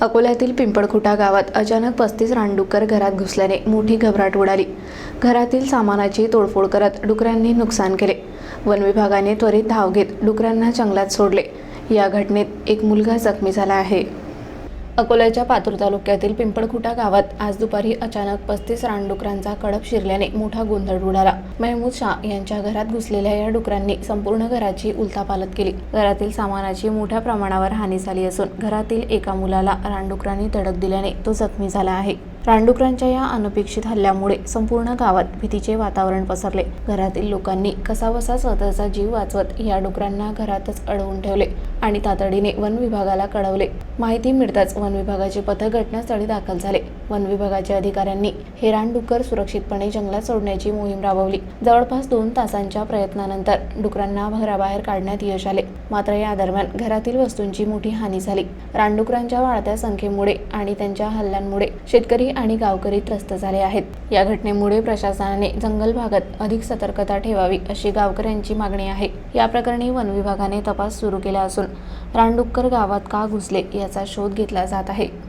अकोल्यातील पिंपळखुटा गावात अचानक पस्तीस रानडुक्कर घरात घुसल्याने मोठी घबराट उडाली. घरातील सामानाची तोडफोड करत डुकरांनी नुकसान केले. वन विभागाने त्वरित धाव घेत डुकरांना जंगलात सोडले. या घटनेत एक मुलगा जखमी झाला आहे. अकोल्याच्या पातूर तालुक्यातील पिंपळखुटा गावात आज दुपारी अचानक पस्तीस रानडुकरांचा कडक शिरल्याने मोठा गोंधळ उडाला महमूद शाह यांच्या घरात घुसलेल्या या डुकरांनी संपूर्ण घराची उलथापालत केली. घरातील सामानाची मोठ्या प्रमाणावर हानी झाली असून घरातील एका मुलाला रानडुकरांनी धडक दिल्याने तो जखमी झाला आहे. रानडुकरांच्या या अनपेक्षित हल्ल्यामुळे संपूर्ण गावात भीतीचे वातावरण पसरले. घरातील लोकांनी कसाबसा स्वतःचा जीव वाचवत या डुकरांना घरातच अडवून ठेवले आणि तातडीने वन विभागाला कळवले. माहिती मिळताच वन विभागाचे पथक घटनास्थळी दाखल झाले. वन विभागाच्या अधिकाऱ्यांनी हे रानडुक्कर सुरक्षितपणे जंगलात सोडण्याची मोहीम राबवली. जवळपास दोन तासांच्या प्रयत्नानंतर डुकरांना घराबाहेर काढण्यात यश आले. मात्र या दरम्यान घरातील वस्तूंची मोठी हानी झाली. रानडुकरांच्या वाढत्या संख्येमुळे आणि त्यांच्या हल्ल्यांमुळे शेतकरी आणि गावकरी त्रस्त झाले आहेत. या घटनेमुळे प्रशासनाने जंगल भागात अधिक सतर्कता ठेवावी अशी गावकऱ्यांची मागणी आहे. या प्रकरणी वन विभागाने तपास सुरू केला असून रानडुक्कर गावात का घुसले याचा शोध घेतला जात आहे.